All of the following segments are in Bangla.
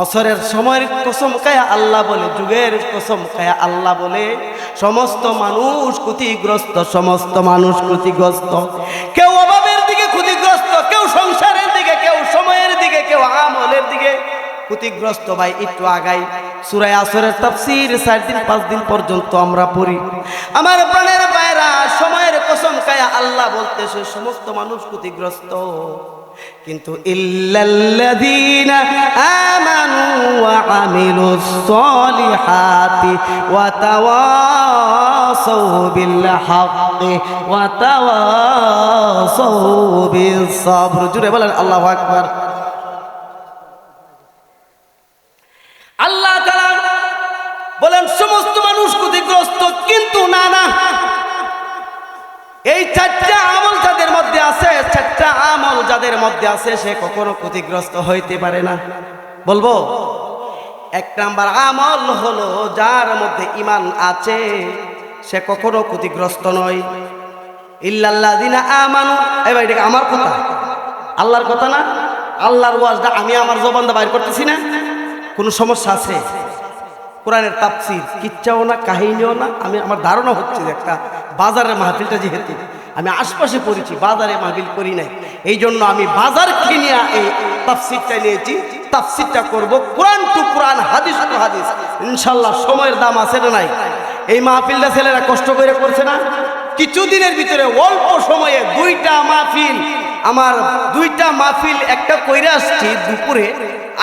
আসরের সময়ের কসম কায়া আল্লাহ বলে, যুগের কসম কায়া আল্লাহ বলে, সমস্ত মানুষ ক্ষতিগ্রস্ত, সমস্ত মানুষ ক্ষতিগ্রস্ত। কেউ অভাবের দিকে ক্ষতিগ্রস্ত, কেউ সংসারের দিকে, কেউ সময়ের দিকে, কেউ আমলের দিকে ক্ষতিগ্রস্ত। ভাই, একটু আগাই। সুরায় আসরের তাফসির চার দিন, পাঁচ দিন পর্যন্ত আমরা পড়ি। আমার প্রাণের বাইরা সময়ের কসম কায়া আল্লাহ বলতেছে, সমস্ত মানুষ ক্ষতিগ্রস্ত। কিন্তু ইল্লাল্লাযীনা আমানু ওয়া আমিলুস সলিহাতি ওয়া জুড়ে বলেন, আল্লাহু আকবার। আল্লাহ বলেন, সমস্ত মানুষ ক্ষতিগ্রস্ত, কিন্তু না না। এই চারটা আমল যাদের মধ্যে আছে, সে কখনো ক্ষতিগ্রস্ত হইতে পারে না। বলব, এক নাম্বার আমল হলো যার মধ্যে ইমান আছে, সে কখনো ক্ষতিগ্রস্ত নয়। ইল্লাল্লাহ দিনা আমানু, এবার এটা আমার কথা, আল্লাহর কথা না? আল্লাহর ওয়াজটা আমি আমার জবানটা বাইর করতেছি না? কোনো সমস্যা আছে? কোরআনের তাফসির কিচ্ছাও না, কাহিনীও না, আমি আমার ধারণা হচ্ছে একটা বাজারের মাহফিলটা যেহেতু। আমি আশপাশে পড়েছি, বাজারে মাহফিল করি নাই। এই জন্য আমি বাজার কিনিয়া এই তাফসিরটা নিয়েছি। তাফসিরটা করব কোরআন টু কোরআন, হাদিস টু হাদিস। ইনশাল্লাহ সময়ের দাম আছে না নাই? এই মাহফিলটা ছেলেরা কষ্ট করে করছে না? কিছুদিনের ভিতরে অল্প সময়ে দুইটা মাহফিল, আমার দুইটা মাহফিল একটা কইরে আসছি দুপুরে,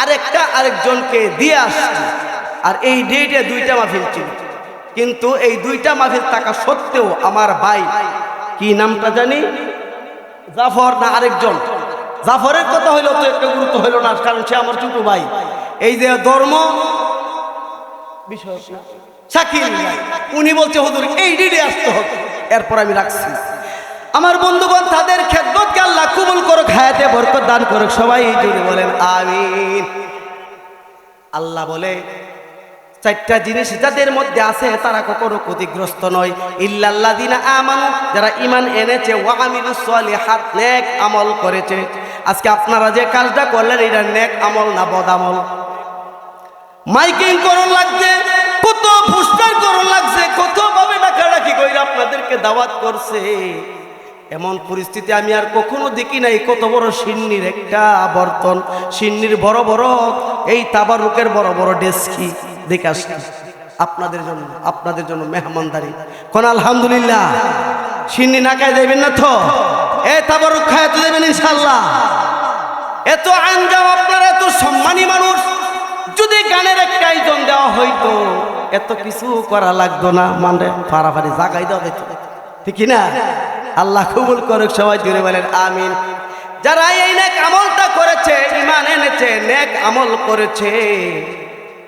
আরেকটা আরেকজনকে দিয়ে আসছি। আর এই ডেটে দুইটা মাহফিল ছিল। কিন্তু এই দুইটা মাহফিল থাকা সত্ত্বেও আমার ভাই কি নামটা জানি? জাফর না আরেকজন? জাফরের কথা হইল তো একটা গুরুত্ব হইল না কারণ সে আমার ছোট ভাই। এই যে ধর্ম বিষয় ভাই, উনি বলছে হুজুর এই ডেটে আসতে হবে। এরপর আমি রাখছি। আমার বন্ধুগণ তাদের খেদমতকে আল্লাহ কবুল করুক হায়াতে বরকত দান করুক। সবাই জুড়ে বলেন আমিন। আল্লাহ বলে চারটা জিনিস যাদের মধ্যে আছে, তারা কখনো ক্ষতিগ্রস্ত নয়। ইল্লাল্লাযিনা আমানু, যারা ইমান এনেছে, ওয়া আমিলুস সলিহাত, নেক আমল করেছে। আজকে আপনারা যে কাজটা করলেন, এটা নেক আমল না বদ আমল? মাইকিং করুন লাগছে, কত পোস্টার করুন লাগছে কত ভাবে ডাকাডাকি কইরা আপনাদেরকে দাওয়াত করছে। এমন পরিস্থিতি আমি আর কখনো দেখি নাই, কত বড় সিন্নির একটা বর্তন সিন্নির বড় বড়, এই তাবারুকের বড় বড় ডেস্কি। দেখে আসছি। আপনাদের জন্য আপনাদের জন্য মেহমানদারি। কোন আলহামদুলিল্লাহ। সিন্নি না খাই দেবেন না তো? এ তাবারুক খায় তো দেবেন ইনশাল্লাহ এত আঞ্জাম আপনারা, এত সম্মানী মানুষ। যদি গানের একটা আয়োজন দেওয়া হইতো, এত কিছু করা লাগতো না। মানে ফারাফারি জাগাই দেওয়া হইতো। ঠিক না আল্লাহ কবুল করুক, সবাই জুড়ে বলেন, আমিন। যারা এই নেক আমলটা করেছে ইমান এনেছে, নেক আমল করেছে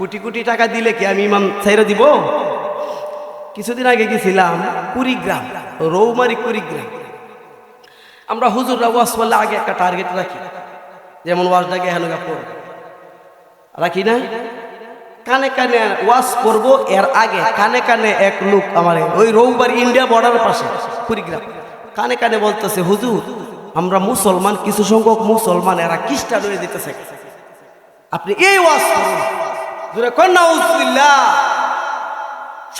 কোটি কোটি টাকা দিলে কি আমি ইমান ছাইরা দিব? কিছুদিন আগে গেছিলাম কুড়িগ্রাম, রৌমারি কুড়িগ্রাম। আমরা হুজুররা ওয়াজ করলে আগে একটা টার্গেট রাখি, যেমন ওয়াজটাকে হেনুকা পড়ব রাখি না? কানে কানে ওয়াজ করব এর আগে কানে কানে এক লোক আমার, ওই রৌবার ইন্ডিয়া বর্ডার পাশে, কুড়িগ্রাম, কানে কানে বলতেছে, হুজুর, আমরা মুসলমান, কিছু সংখ্যক মুসলমান, এরা খ্রিস্টান হয়ে দিতেছে আপনি এই ওয়াজ করুন। কন্যা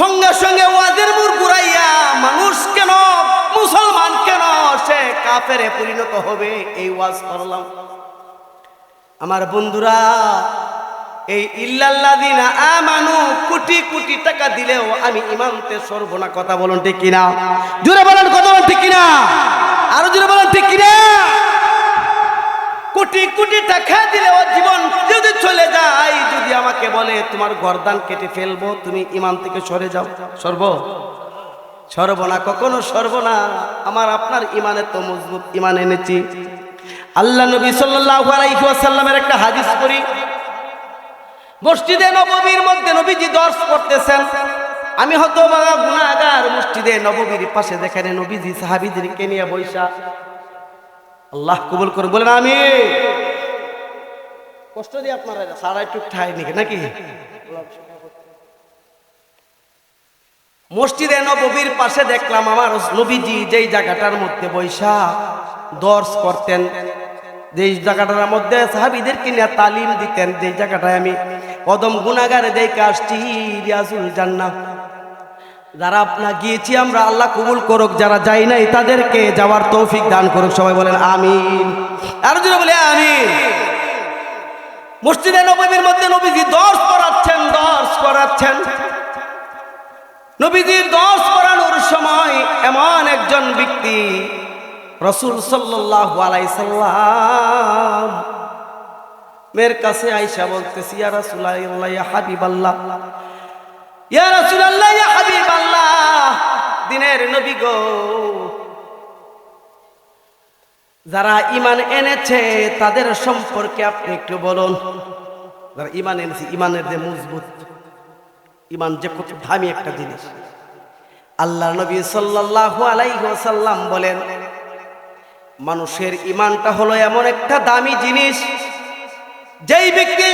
সঙ্গে সঙ্গে ওয়াদের মুর ঘুরাইয়া মানুষ কেন, মুসলমান কেন, সে কাফেরে পরিণত হবে, এই ওয়াজ করলাম। আমার বন্ধুরা, এই ইল্লাল্লাযিনা আমানু কোটি কোটি টাকা দিলেও আমি ইমানতে সর্বনা কথা বলুন ঠিক কিনা? জোরে বলেন, কথা বলেন ঠিক কিনা? আরও জোরে বলেন ঠিক কিনা? কোটি কোটি টাকা দিলেও জীবন যদি চলে যায়, যদি আমাকে বলে, তোমার গর্দান কেটে ফেলব, তুমি ইমান থেকে সরে যাও। সর্ব। সর্বনা, কখনো সর্বনা। আমার, আপনার ইমানে তো মজবুত ইমান এনেছি। আল্লাহ নবী ওয়াসাল্লামের একটা হাদিস করি মসজিদে নববীর মধ্যে নবীজি দর্শ করতেছেন। আমি হতো গুণাগার মসজিদে নববীর পাশে, দেখেন নবীজি সাহাবিদেরকে নিয়ে বৈশা আল্লাহ কবুল করে বলেন আমি কষ্ট দিয়ে আপনারা সারা একটু ঠাই নাকি নাকি? মসজিদে নবীর পাশে দেখলাম আমার নবীজি যেই জায়গাটার মধ্যে বৈশা দর্শ করতেন, যেই জায়গাটার মধ্যে সাহাবিদেরকে নিয়ে তালিম দিতেন, যেই জায়গাটায় আমি কদম গুণাগারে দেখে আসছি রিয়াজুল জান্নাত যারা আপনার গিয়েছি, আমরা আল্লাহ কবুল করুক, যারা যাই নাই, তাদেরকে যাওয়ার তৌফিক দান করুক। সবাই বলেন, আমিন। আর যদি বলে, আমিন। মসজিদে নবীর মধ্যে নবীজি দর্শ করাচ্ছেন দর্শ করাচ্ছেন। নবীজির দর্শ করানোর সময় এমন একজন ব্যক্তি, রসুল সাল্লাহ আলাইসাল্লাম মেয়ের কাছে আইসা বলতেছি, ইয়া রাসূলুল্লাহ ইয়া হাবিবাল্লাহ। দিনের নবী গো। যারা ইমান এনেছে, তাদের সম্পর্কে আপনি একটু বলুন। যারা ইমান এনেছে ইমানের যে মজবুত ইমান যে কত দামি একটা জিনিস। আল্লাহ নবী সাল্লাল্লাহু আলাইহি ওয়াসাল্লাম বলেন, মানুষের ইমানটা হলো এমন একটা দামি জিনিস, যেই ব্যক্তি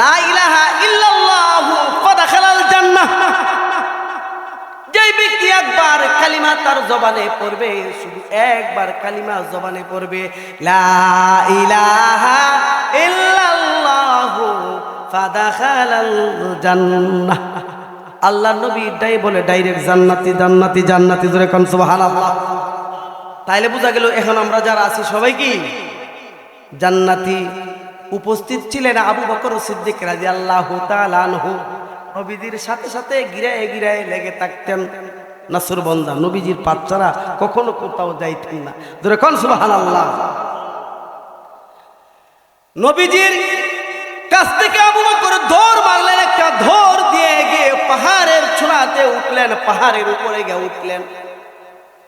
লা ইলাহা ইল্লাল্লাহু জবানে পড়বে একবার কালিমা জবানে লা ইলাহা আল্লাহ নবী এটাই বলে ডাইরেক্ট জান্নাতি জান্নাতি জান্নাতি জোরে কোন, সুবহানাল্লাহ। তাইলে বোঝা গেল এখন আমরা যারা আছি, সবাই কি? জান্নাতি। উপস্থিত ছিলেন আবু বকর সিদ্দিক রাজি আল্লাহ তালানহু নবীজির সাথে সাথে গিরায় গিরায় লেগে থাকতেন। নাসুর বন্দা, নবীজির বাচ্চারা কখনো কোথাও যাইতেন না। ধরে কোন সুবাহান আল্লাহ নবীজির কাছ থেকে আবু বকর দৌড় মারলেন, একটা ধর দিয়ে গিয়ে পাহাড়ের চূড়াতে উঠলেন, পাহাড়ের উপরে গিয়ে উঠলেন।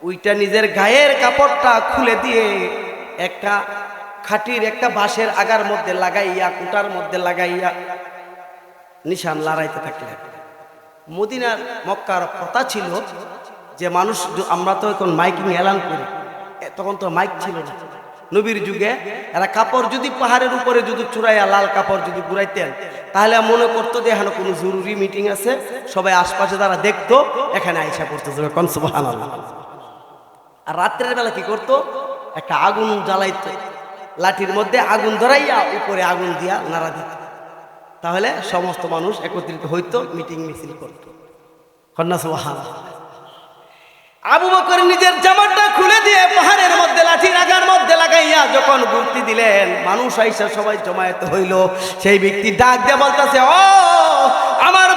ওইটা নিজের গায়ের কাপড়টা খুলে দিয়ে একটা খাটির একটা বাঁশের আগার মধ্যে লাগাইয়া, কুটার মধ্যে লাগাইয়া নিশান লড়াইতে থাকলেন মদিনার মক্কার কথা ছিল যে মানুষ আমরা তো এখন মাইকিং এলান করি। তখন তো মাইক ছিল না। নবীর যুগে এরা কাপড় যদি পাহাড়ের উপরে যদি চূড়াইয়া, লাল কাপড় যদি ঘুরাইতেন তাহলে মনে করতো যে এখানে কোনো জরুরি মিটিং আছে। সবাই আশপাশে তারা দেখতো, এখানে আইসা যাবে কনসুবাহান আর রাত্রের বেলা কি করতো? একটা আগুন জ্বালাইতো। লাঠির মধ্যে আগুন ধরাইয়া উপরে আগুন দিয়া নাড়া দিত। তাহলে সমস্ত মানুষ একত্রিত হইতো, মিটিং মিছিল করতো। আবু বকর নিজের জামাটা খুলে দিয়ে পাহাড়ের মধ্যে, লাঠি রাজার মধ্যে লাগাইয়া যখন ঘুরতি দিলেন, মানুষ আইসা সবাই জমায়েত হইল। সেই ব্যক্তি ডাক দিয়ে বলতেছে, ও, আমার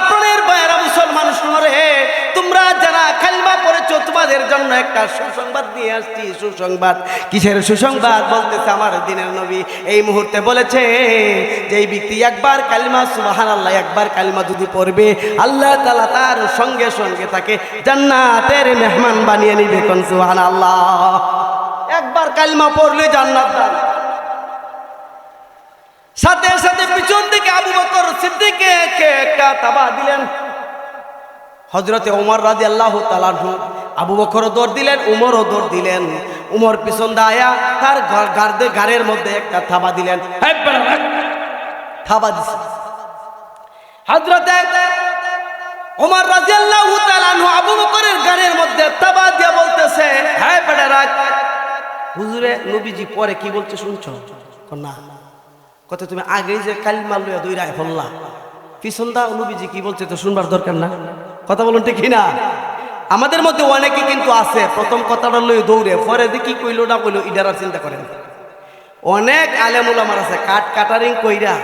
তোমাদের জন্য একটা সুসংবাদ দিয়ে আসছি, সুসংবাদ। কিসের সুসংবাদ? বলতেছে আমার দিনের নবী। এই মুহূর্তে বলেছে যে ব্যক্তি একবার কালিমা সুবাহান আল্লাহ একবার কালিমা যদি পড়বে, আল্লাহ তালা তার সঙ্গে সঙ্গে তাকে জান্নাতের মেহমান বানিয়ে নিবে কোন সুবাহান আল্লাহ একবার কালিমা পড়লে জান্নাত সাথে সাথে পিছন থেকে আবু বকর সিদ্দিকে একটা তাবা দিলেন। হজরতে ওমর রাজি আল্লাহ তালাহু আবু বকরও দৌড় দিলেন, উমরও দৌড় দিলেন। উমর পিছন দায়া তার গার্দে গাড়ের মধ্যে একটা থাবা দিলেন। থাবা দিছে। হজরতে ওমর রাজি আল্লাহ তালাহু আবু বকরের গাড়ের মধ্যে থাবা দিয়ে বলতেছে হ্যাঁ বেটা রাখ হুজুরে নবীজি পরে কি বলছে শুনছো? না। কত তুমি আগেই যে কালিমা লইয়া দুই রায় ফল্লা। পিছন দা নবীজি কি বলছে তো শুনবার দরকার না। কথা বলুন ঠিক না আমাদের মধ্যে অনেকে কিন্তু আছে, প্রথম কথাটা লই দৌড়ে, পরে দেখি কইলো না কইলো ইডার আর চিন্তা করেন অনেক আলেমুল আমার আছে কাট কাটারিং কইরা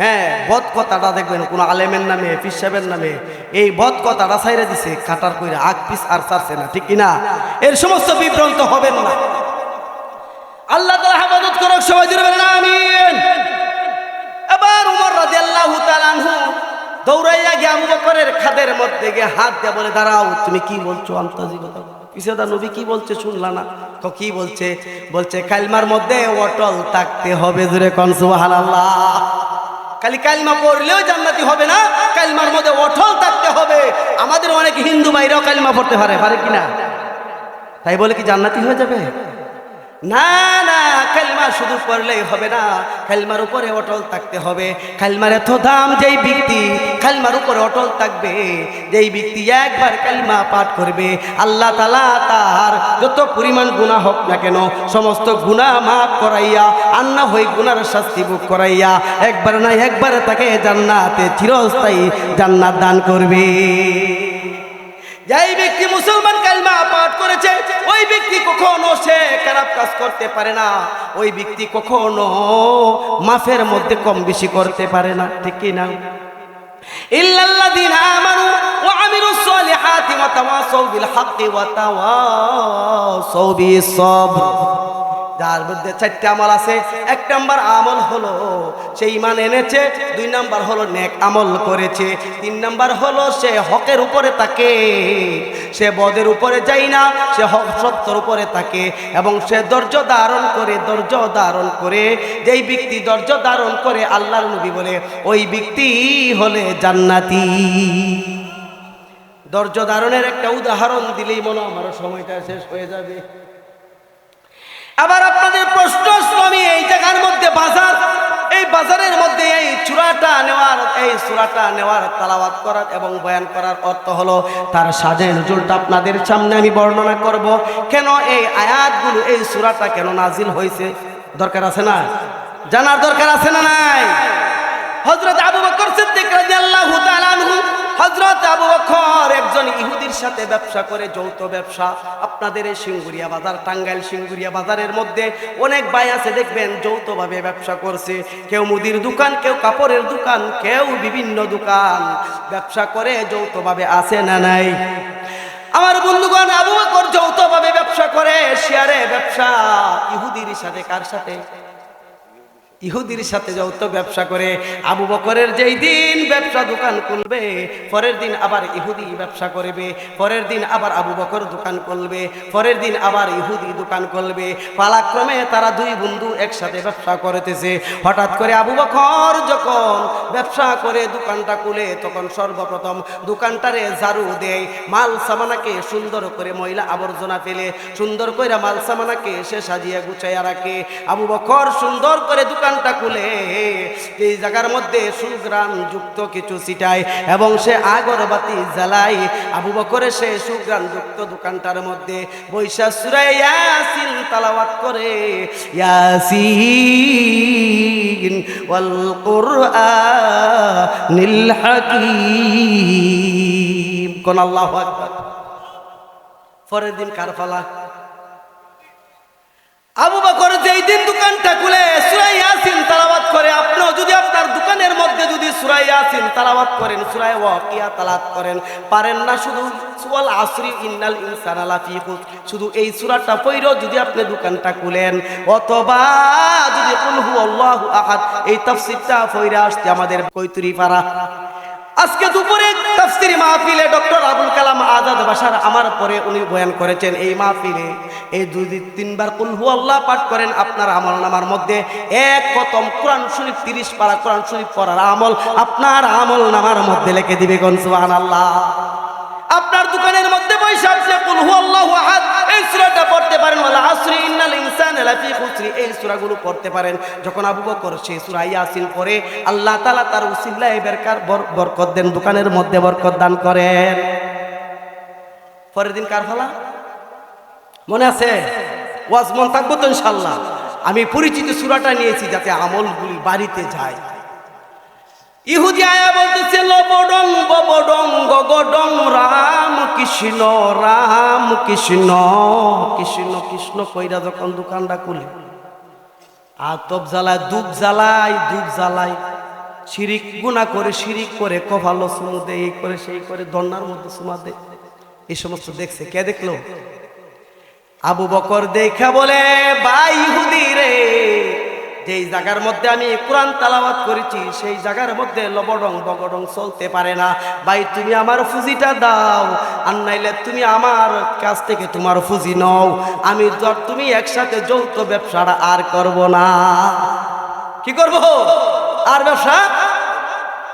হ্যাঁ বদ কথাটা দেখবেন, কোন আলেমের নামে পিস পিসাবের নামে, এই বদ কথাটা সাইরা দিছে, কাটার কইরা আগ পিস আর ছাড়ছে না, ঠিক কিনা? এর সমস্ত বিভ্রান্ত হবেন না। আল্লাহ তালা হেফাজত করুক, সবাই জুড়ে আমিন। এবার উমর রাদিয়াল্লাহু তাআলা আনহু দৌড়াইয়া গিয়ে আবু বকরের খাদের মধ্যে গিয়ে হাত দিয়ে বলে, দাঁড়াও, তুমি কি বলছো আমতাজি কথা? পিছে দা নবী কি বলছে শুনলা না। ক বলছে? বলছে, কালমার মধ্যে অটল থাকতে হবে জুড়ে সুবহানাল্লাহ। খালি কালমা পড়লেও জান্নাতি হবে না, কালমার মধ্যে অটল থাকতে হবে। আমাদের অনেক হিন্দু ভাইরাও কালমা পড়তে পারে পারে কিনা তাই বলে কি জান্নাতি হয়ে যাবে? না না কালমা শুধু পড়লেই হবে না। কালমার উপরে অটল থাকতে হবে। কালমার এত দাম যেই ব্যক্তি কালমার উপরে অটল থাকবে। যেই ব্যক্তি একবার কালমা পাঠ করবে, আল্লাহ তালা তার যত পরিমাণ গুণা হোক না কেন, সমস্ত গুণা মাফ করাইয়া, আন্না হই গুনার শাস্তি ভোগ করাইয়া, একবার না একবার তাকে জান্নাতে চিরস্থায়ী জান্নাত দান করবে। যেই ব্যক্তি মুসলমান কালমা পাঠ করেছে, ওই ব্যক্তি কখনো সে খারাপ কাজ করতে পারে না। ওই ব্যক্তি কখনো মাফের মধ্যে কম বেশি করতে পারে না, ঠিক কি না? ইল্লাল্লাযীনা আমানু ওয়া আমিলুস সালিহাতি ওয়া তাওয়াসাউ বিল হাক্কি ওয়া তাওয়াসাউ বিস সবর। যার মধ্যে চারটে আমল আছে, এক নাম্বার আমল হলো সে ইমান এনেছে, দুই নাম্বার হলো নেক আমল করেছে, তিন নাম্বার হলো সে হকের উপরে তাকে, সে বদের উপরে যাই না, সে হক সত্যর উপরে থাকে এবং সে ধৈর্য ধারণ করে, ধৈর্য ধারণ করে, যেই ব্যক্তি ধৈর্য ধারণ করে আল্লাহর নবী বলে, ওই ব্যক্তি হলে জান্নাতি। ধৈর্য ধারণের একটা উদাহরণ দিলেই মনে আমারও সময়টা শেষ হয়ে যাবে। আবার আপনাদের প্রশ্ন আমি এই জায়গার মধ্যে বাজার, এই বাজারের মধ্যে এই চূড়াটা নেওয়ার, এই চূড়াটা নেওয়ার তালাবাত করার এবং বয়ান করার অর্থ হলো তার সাজে নজরুলটা আপনাদের সামনে আমি বর্ণনা করব। কেন এই আয়াতগুলো, এই চূড়াটা কেন নাজিল হয়েছে? দরকার আছে না? জানার দরকার আছে না নাই? হজরত আবু বকর সিদ্দিক রাদিয়াল্লাহু তাআলা হজরত আবু বকর একজন ইহুদির সাথে ব্যবসা করে, যৌথ ব্যবসা। আপনাদের এই সিঙ্গুরিয়া বাজার, টাঙ্গাইল সিঙ্গুরিয়া বাজারের মধ্যে অনেক ভাই আছে, দেখবেন যৌথভাবে ব্যবসা করছে। কেউ মুদির দোকান, কেউ কাপড়ের দোকান, কেউ বিভিন্ন দোকান। ব্যবসা করে যৌথভাবে আছে না নাই? আমার বন্ধুগণ, আবু বকর যৌথভাবে ব্যবসা করে, শেয়ারে ব্যবসা। ইহুদির সাথে কার সাথে? ইহুদির সাথে যৌথ ব্যবসা করে। আবু বকরের যেই দিন ব্যবসা দোকান খুলবে, পরের দিন আবার ইহুদি ব্যবসা করবে, পরের দিন আবার আবু বকর দোকান খুলবে, পরের দিন আবার ইহুদি দোকান খুলবে। পালাক্রমে তারা দুই বন্ধু একসাথে ব্যবসা করতেছে। হঠাৎ করে আবু বকর যখন ব্যবসা করে দোকানটা খুলে, তখন সর্বপ্রথম দোকানটারে ঝাড়ু দেয়। মাল সামানাকে সুন্দর করে ময়লা আবর্জনা ফেলে, সুন্দর করে মাল সামানাকে সে সাজিয়ে গুছাইয়া রাখে। আবু বকর সুন্দর করে দোকানটা খুলে এই জায়গার মধ্যে সুগ্রাম যুক্ত কিছু ছিটায় এবং সে আগরবাতি জ্বালায়, আবু বকরে সে সুগ্রাম যুক্ত দোকানটার মধ্যে বৈশা সুরায় ইয়াসিন তালাওয়াত করে, ইয়াসিন ওয়াল কুরআনিল হাকীম। কোন আল্লাহু আকবার। পরের দিন কারফালা আবু যেই দিন দোকানটা খুলে সুরাই ইয়াসিন তালাবাত করে, আপনিও যদি আপনার দোকানের মধ্যে যদি সুরাই ইয়াসিন তালাবাত করেন, সুরাই ওয়াকিয়া তালাত করেন, পারেন না শুধু সুয়াল আসরি ইন্নাল ইনসানা লাফি শুধু এই সূরাটা পড়েও যদি আপনি দোকানটা খুলেন, অথবা যদি কুল হুয়াল্লাহু আহাদ, এই তাফসীরটা পড়ে আসতে আমাদের কৈতুরি পারা আজকে দুপুরে তাফসিরি মাহফিলে ডক্টর আবুল কালাম আজাদ বাসার আমার পরে উনি বয়ান করেছেন, এই মাহফিলে এই দুই তিনবার কুল হু আল্লাহ পাঠ করেন আপনার আমল নামার মধ্যে এক প্রথম কোরআন শরীফ, তিরিশ পারা কোরআন শরীফ পড়ার আমল আপনার আমল নামার মধ্যে লিখে দিবে কোন সুবহান আল্লাহ আপনার দোকানের মধ্যে বসে আপনি কুল হু আল্লাহু সূরাটা পড়তে পারেন, ওয়ালা আসরি, ইন্নাল ইনসানা লাফি খুসরি। এই সূরাগুলো পড়তে পারেন, যখন আবু বকর সেই সূরা ইয়াসিন পড়ে, আল্লাহ তাআলা তার উসিলায় বেরকার বরকত দেন, দোকানের মধ্যে বরকত দান করেন। পরের দিন কার ফলা? মনে আছে? ওয়াজ মন থাকব তো ইনশাল্লাহ আমি পরিচিত সূরাটা নিয়েছি যাতে আমলগুলি বাড়িতে যায়। ইহুদি আয়া বলতেছে, লবডং, ববডং, গগডং, রাম কৃষ্ণ রাম কৃষ্ণ কৃষ্ণ কৃষ্ণ কইরা যখন দোকানটা খুলে আতপ জ্বালায় দুধ জ্বালায় দুধ জ্বালায়, শিরিক গুণা করে, শিরিক করে কভালো সুমু দে, এই করে, সেই করে, দন্নার মধ্যে সুমা দে, এই সমস্ত দেখছে, কে দেখল? আবু বকর দেখা বলে, ভাই ইহুদি রে যেই জায়গার মধ্যে আমি কোরআন তালাওয়াত করেছি, সেই জায়গার মধ্যে লবডং বগডং চলতে পারে না। ভাই, তুমি আমার ফুজিটা দাও, আর নাইলে তুমি আমার কাছ থেকে তোমার ফুজি নাও। আমি ধর, তুমি একসাথে যৌথ ব্যবসাটা আর করব না। কি করব? আর ব্যবসা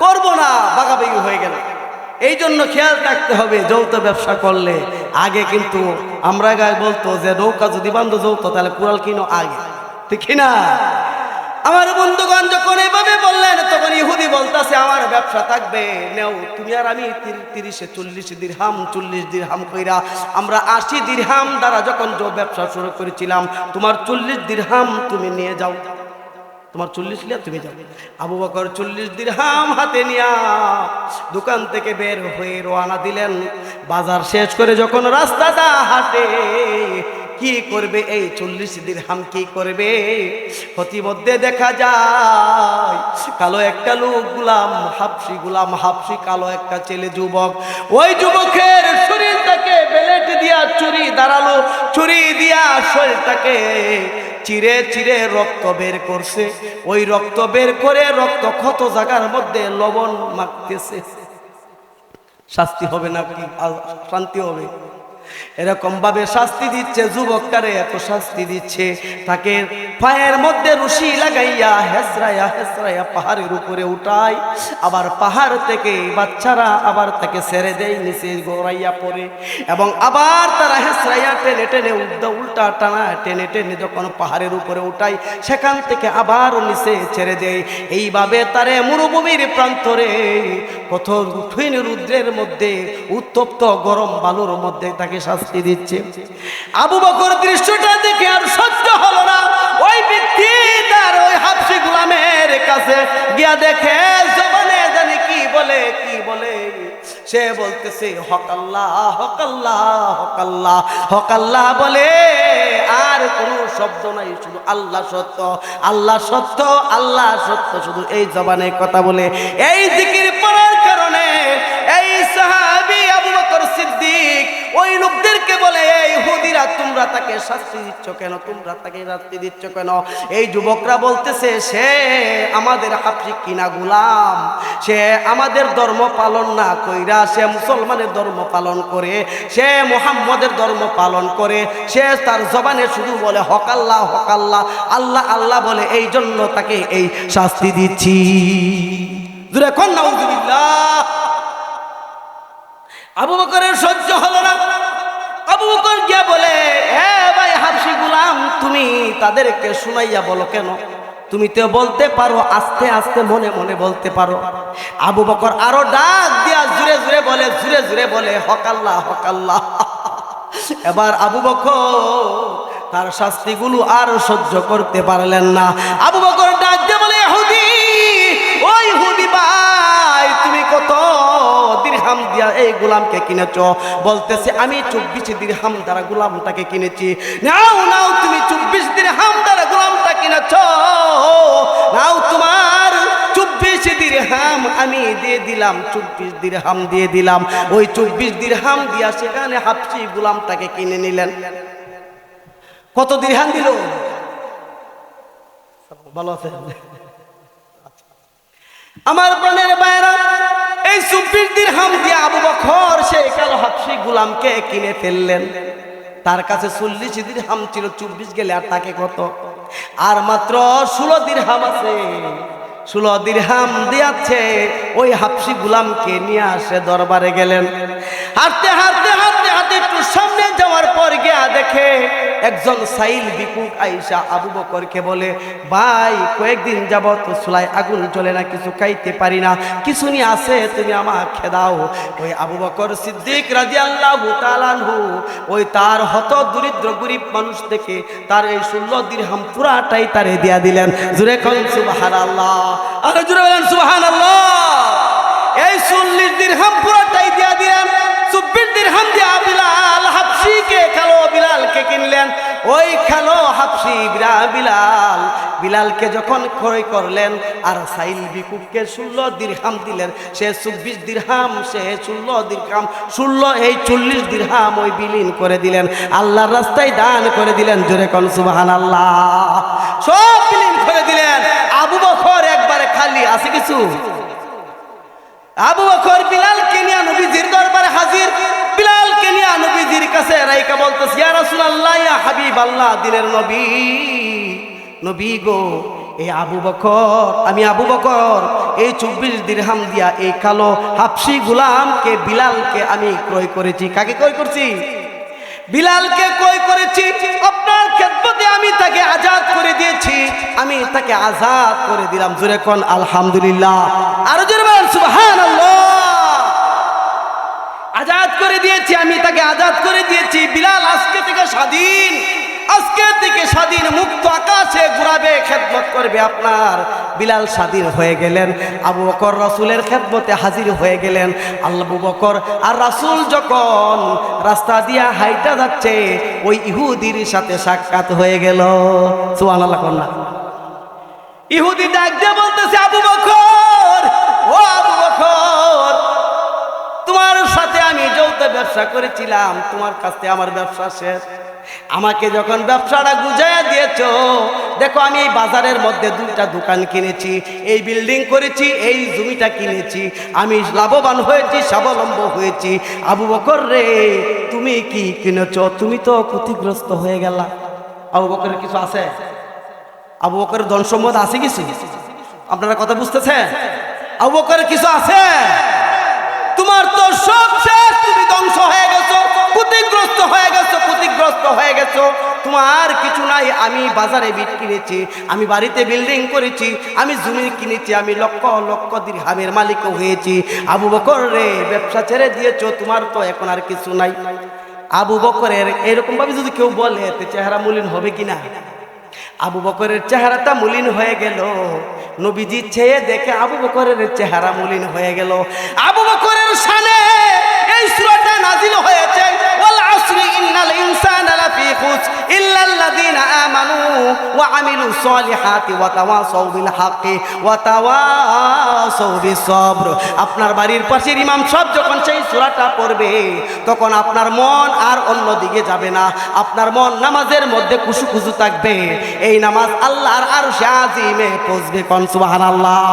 করব না, বাগাবাগি হয়ে গেল। এই জন্য খেয়াল রাখতে হবে, যৌথ ব্যবসা করলে আগে কিন্তু আমরা গায়ে বলতো যে নৌকা যদি বান্ধ যৌথ, তাহলে কুড়াল কিনো আগে। ঠিক না? আমার বন্ধুগণ যখন এভাবে বললেন, তখন ইহুদি বলতেছে, আমার ব্যবসা থাকবে, নেও, তুমি আর আমি তিরিশে চল্লিশ দিরহাম চল্লিশ দিরহাম কইরা আমরা আশি দিরহাম দ্বারা যখন ব্যবসা শুরু করেছিলাম, তোমার চল্লিশ দিরহাম তুমি নিয়ে যাও। তোমার চল্লিশ লিয়া তুমি যাও। আবু বকর চল্লিশ দিরহাম হাতে নিয়া দোকান থেকে বের হয়ে রওনা দিলেন। বাজার শেষ করে যখন রাস্তাটা হাঁটে কি করবে? এই চল্লিশ দিরহাম কি করবে? প্রতিমধ্যে দেখা যায়, কালো একটা লোক গুলাম, হাফসি গুলাম, হাফসি কালো একটা ছেলে যুবক। ওই যুবকের শরীরটাকে বেলেট দিয়া চুরি দাঁড়াল, চুরি দিয়া শরীরটাকে চিরে চিরে রক্ত বের করছে। ওই রক্ত বের করে রক্ত ক্ষত জায়গার মধ্যে লবণ মাখতেছে। শাস্তি হবে না কি শান্তি হবে। এরকম ভাবে শাস্তি দিচ্ছে, যুবকটারে এত শাস্তি দিচ্ছে। তাকে পায়ের মধ্যে রশি লাগাইয়া হেসরাইয়া হেসরাইয়া পাহাড়ের উপরে উঠায়। আবার পাহাড় থেকে বাচ্চারা আবার তাকে ছেড়ে দেয় নিচে গড়াইয়া পড়ে। এবং আবার তারা হেসরাইয়া টেনে টেনে উল্টা উল্টা টানা টেনে টেনে যখন পাহাড়ের উপরে উঠায়, সেখান থেকে আবার নিচে ছেড়ে দেয়। এইভাবে তারে মরুভূমির প্রান্তরে কত কঠিন রুদ্রের মধ্যে উত্তপ্ত গরম বালুর মধ্যে তাকে শাস্তি দিচ্ছে। আবু বকর দৃশ্যটা দেখে আর সহ্য হলো না। ওই ব্যক্তি তার ওই হাফসি গুলামের কাছে গিয়া দেখে, জবানে জানি কি বলে কি বলে? সে বলতেছে হকাল্লা হকাল্লা হকাল্লা হকাল্লা বলে, আর কোনো শব্দ নাই, শুধু আল্লাহ সত্য আল্লাহ সত্য আল্লাহ সত্য, শুধু এই জবানে কথা বলে। এই জিকির ওই লোকদেরকে বলে, এই হুদিরা তোমরা তাকে শাস্তি দিচ্ছ কেন? তোমরা তাকে শাস্তি দিচ্ছ কেন? এই যুবকরা বলতেছে, সে আমাদের হাফসি কিনা গুলাম। সে আমাদের ধর্ম পালন না কইরা, সে মুসলমানের ধর্ম পালন করে, সে মোহাম্মদের ধর্ম পালন করে, সে তার জবানে শুধু বলে হকাল্লাহ হকাল্লাহ আল্লাহ। আল্লাহ বলে, এই জন্য তাকে এই শাস্তি দিচ্ছি। আবু বকরের সহ্য হলো বলে, হে ভাই হাফসি গুলাম, তুমি তাদেরকে শুনাইয়া বলো কেন? তুমি তো বলতে পারো, আস্তে আস্তে মনে মনে বলতে পারো। আবু বকর আরও ডাক দিয়া জুড়ে জুড়ে বলে, জুড়ে জুড়ে বলে, হকাল্লা হকাল্লা। এবার আবু বকর তার শাস্তিগুলো আর সহ্য করতে পারলেন না। আবু বকর ডাক দিয়ে বলে হুদি ওই হুদি ভাই, তুমি কত দিরহাম দিয়া এই গোলামকে কিনেছ। বলতেছে, আমি চব্বিশ দিরহাম দ্বারা গোলামটাকে কিনেছি। নাও নাও, তুমি চব্বিশ দিরহাম দ্বারা গোলামটা কিনেছ। নাও, তোমার চব্বিশ দিরহাম আমি দিয়ে দিলাম, চব্বিশ দিরহাম দিয়ে দিলাম। ওই চব্বিশ দিরহাম দিয়া সেখানে হাফসি গোলামটাকে কিনে নিলেন। কত দিরহাম দিল? ভালো আমার প্রাণের বাইরা এই চব্বিশ দিন হাম দিয়ে আবু বখর সেই কালো হাফসি গুলামকে কিনে ফেললেন। তার কাছে চল্লিশ দিন হাম ছিল, চব্বিশ গেলে আর তাকে কত? আর মাত্র ষোলো দিন হাম আছে। ষোলো দিরহাম দিয়াছে, ওই হাফসি গুলামকে নিয়ে আসে দরবারে গেলেন। হাঁটতে হাঁটতে হাঁটতে হাঁটতে একটু সামনে যাওয়ার পর গিয়া দেখে একজন সাইল বিকুক আইসা আবু বকরকে বলে, ভাই, কয়েকদিন যাবত চুলায় আগুন জ্বলে না, কিছু খাইতে পারি না। কিছু নিয়ে আছে তুমি আমার খেদাও। ওই আবু বকর সিদ্দিক রাজি আল্লাহ তালানহু ওই তার হত দরিদ্র গরিব মানুষ থেকে তার এই ষোলো দিরহাম পুরাটাই তারে দিয়া দিলেন। জুড়ে কন সুবাহান আল্লাহ আরে বলেন সুবাহান আল্লাহ এই চল্লিশ দিরহাম পুরাটাই দিয়া দিলেন। চব্বিশ দিরহাম দিয়া বিলাল, হাফসিকে খালো বিলালকে কিনলেন। ওই খালো হাফসি বিরা বিলাল। বিলালকে যখন ক্রয় করলেন, আর সাইল বিকুবকে ষোলো দিরহাম দিলেন। সে চব্বিশ দিরহাম, সে ষোলো দিরহাম, ষোলো এই চল্লিশ দিরহাম ওই বিলীন করে দিলেন। আল্লাহর রাস্তায় দান করে দিলেন, জোরে কন সুবাহান আল্লাহ সব বিলীন করে দিলেন। আবু বকর একবারে খালি, আছে কিছু? আবু বকর বিলাল কেনিয়া নবীজির দরবারে হাজির। বিলাল কেনিয়া নবীজির কাছে রাইকা বলতেছে, ইয়া রাসূলুল্লাহ, ইয়া হাবিব আল্লাহ দিনের নবী। নবী গো এই আবু বকর, আমি আবু বকর, এই চব্বিশ দিরহাম দিয়া এই কালো হাফসি গুলামকে, বিলালকে আমি ক্রয় করেছি। কাকে ক্রয় করছি? বিলালকে কই করেছি? আপনার খেদমতে আমি তাকে আজাদ করে দিয়েছি। আমি তাকে আজাদ করে দিলাম। জোরে কোন আলহামদুলিল্লাহ। আরও জোরে আজাদ করে দিয়েছি, আমি তাকে আজাদ করে দিয়েছি। বিলাল আজকে থেকে স্বাধীন। আজকে থেকে স্বাধীন মুক্ত আকাশে ঘুরাবে, খেদমত করবে আপনার। বিলাল স্বাধীন হয়ে গেলেন, আবু বকর রসুলের খেদমতে হাজির হয়ে গেলেন। আল্লাহ বকর আর রাসুল যখন রাস্তা দিয়া হাইটা যাচ্ছে, ওই ইহুদির সাথে সাক্ষাৎ হয়ে গেল। সুবহানাল্লাহ কন্যা ইহুদি ডাক দিয়ে বলতেছে, আবু বকর, ও আবু বকর, তোমার সাথে আমি যৌথ ব্যবসা করেছিলাম, তোমার কাছ আমার ব্যবসা শেষ। আমাকে যখন ব্যবসাটা গুজাইয়া দিয়েছ, দেখো আমি এই বাজারের মধ্যে দুইটা দোকান কিনেছি, এই বিল্ডিং করেছি, এই জমিটা কিনেছি, আমি লাভবান হয়েছি, স্বাবলম্ব হয়েছি। আবু বকর রে, তুমি কি কিনেছ? তুমি তো ক্ষতিগ্রস্ত হয়ে গেলা। আবু বকরের কিছু আছে? আবু বকরের ধন সম্পদ আছে কিছু? আপনারা কথা বুঝতেছেন? আবু বকরের কিছু আছে? তোমার তো সব শেষ, তুমি ধ্বংস হয়ে ক্ষতিগ্রস্ত হয়ে গেছো, ক্ষতিগ্রস্ত হয়ে গেছো। তোমার কিছু নাই, আমি বাজারে বিট কিনেছি, আমি বাড়িতে বিল্ডিং করেছি, আমি জমি কিনেছি, আমি লক্ষ লক্ষ দিরহামের মালিকও হয়েছি। আবু বকর রে, ব্যবসা ছেড়ে দিয়েছ, তোমার তো এখন আর কিছু নাই। আবু বকরের এরকম ভাবে যদি কেউ বলে চেহারা মলিন হবে কিনা আবু বকরের চেহারাটা মলিন হয়ে গেল। নবীজি চেয়ে দেখে আবু বকরের চেহারা মলিন হয়ে গেল। আবু বকরের সানে এই সূরাটা নাজিল হয়েছে। আপনার বাড়ির পাশের ইমাম সব যখন সেই সূরাটা পড়বে, তখন আপনার মন আর অন্য দিকে যাবে না। আপনার মন নামাজের মধ্যে খুশু খুশু থাকবে। এই নামাজ আল্লাহর আর আজিমে পৌঁছবে কোন সুবহানাল্লাহ?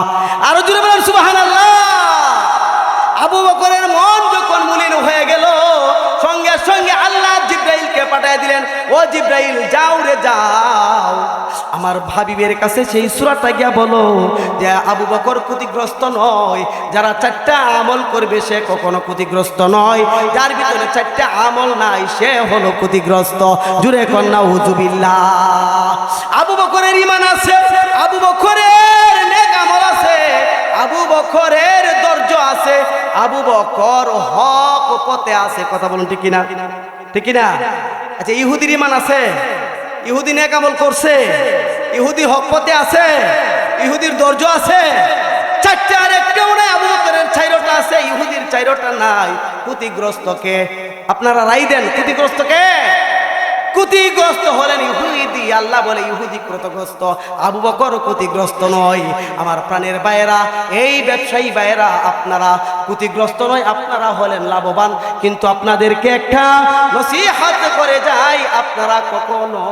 আরও জুড়ে বলেন সুবহানাল্লাহ। আবু বকরের ও জিব্রাইল, যাও রে, যাও। আমার ভাবিবের কাছে সেই সুরাটা গিয়া বলো যে আবু বকর ক্ষতিগ্রস্ত নয়, যারা চারটা আমল করবে সে কখনো ক্ষতিগ্রস্ত নয়, যার ভিতরে চারটা আমল নাই, সে হলো ক্ষতিগ্রস্ত। জুড়ে কন্যা হুজুবিল্লাহ আবু বকরের ইমান আছে, আবু বকরের নেক আমল আছে, আবু বকরের দর্জ আছে, আবু বকর হক পথে আছে, কথা বলুন ঠিক কিনা? ঠিক কিনা? আচ্ছা ইহুদির ইমান আছে? ইহুদি নেক আমল করছে? ইহুদি হক পথে আছে? ইহুদির দর্জ আছে? চারটে আর আছে, ইহুদির নাই। ক্ষতিগ্রস্তকে আপনারা রাই দেন, ক্ষতিগ্রস্তকে। ক্ষতিগ্রস্ত হলেন ইহুদি। আল্লাহ বলে, ইহুদি ক্ষতিগ্রস্ত, আবু বকর ক্ষতিগ্রস্ত নয়। আমার প্রাণের বাইরা এই ব্যবসায়ী বাইরা আপনারা ক্ষতিগ্রস্ত নয়, আপনারা হলেন লাভবান। কিন্তু আপনাদেরকে একটা নসিহাত করে যাই, আপনারা কখনো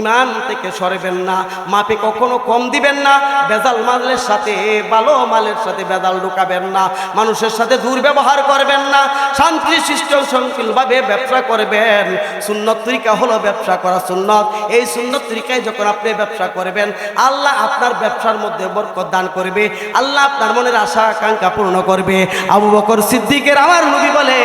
ইমান থেকে সরবেন না, মাপে কখনো কম দিবেন না বেজাল মালের সাথে, ভালো মালের সাথে বেজাল ঢুকাবেন না, মানুষের সাথে দুর্ব্যবহার করবেন না শান্তি সৃষ্ট সংকুলভাবে ব্যবসা করবেন, সুন্নত তরিকা হলো ব্যবসা করা সুন্নত। এই সুন্নত তরিকায় যখন আপনি ব্যবসা করবেন, আল্লাহ আপনার ব্যবসার মধ্যে বরকত দান করবে, আল্লাহ আপনার মনের আশা আকাঙ্ক্ষা পূর্ণ করবে। আবু বকর সিদ্দিকের আমার নবী বলে,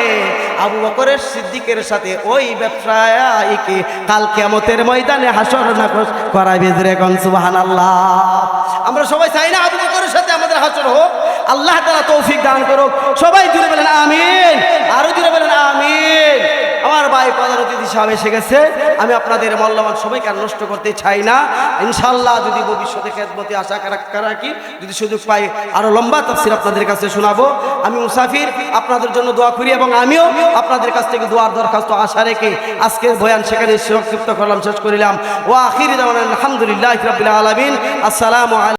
আবু বকরের সিদ্দিকের সাথে ওই ব্যবসায়ীকে কাল কেমতের ময়দানে হাসর নাকশ করাবে জুরে কন সুবহানাল্লাহ। আমরা সবাই চাই না আবু বকরের সাথে আমাদের হাসর হোক। আল্লাহ তাআলা তৌফিক দান করুক। সবাই জুড়ে বলেন, আমিন। আরও জুড়ে বলেন, আমিন। আমার ভাই অতিথি সাহেব এসে গেছে। আমি আপনাদের মূল্যবান সময়কে আর নষ্ট করতে চাই না। ইনশাল্লাহ যদি ভবিষ্যতে খেদমতে আশা রাখি, যদি সুযোগ পাই আরও লম্বা তাফসির আপনাদের কাছে শোনাবো। আমি মুসাফির, আপনাদের জন্য দোয়া করি এবং আমিও আপনাদের কাছ থেকে দোয়ার দরখাস্ত আশা রেখে আজকের বয়ান সেখানে সংক্ষিপ্ত করলাম, শেষ করিলাম। ও আখির আলহামদুলিল্লাহ আলমিন। আসসালামু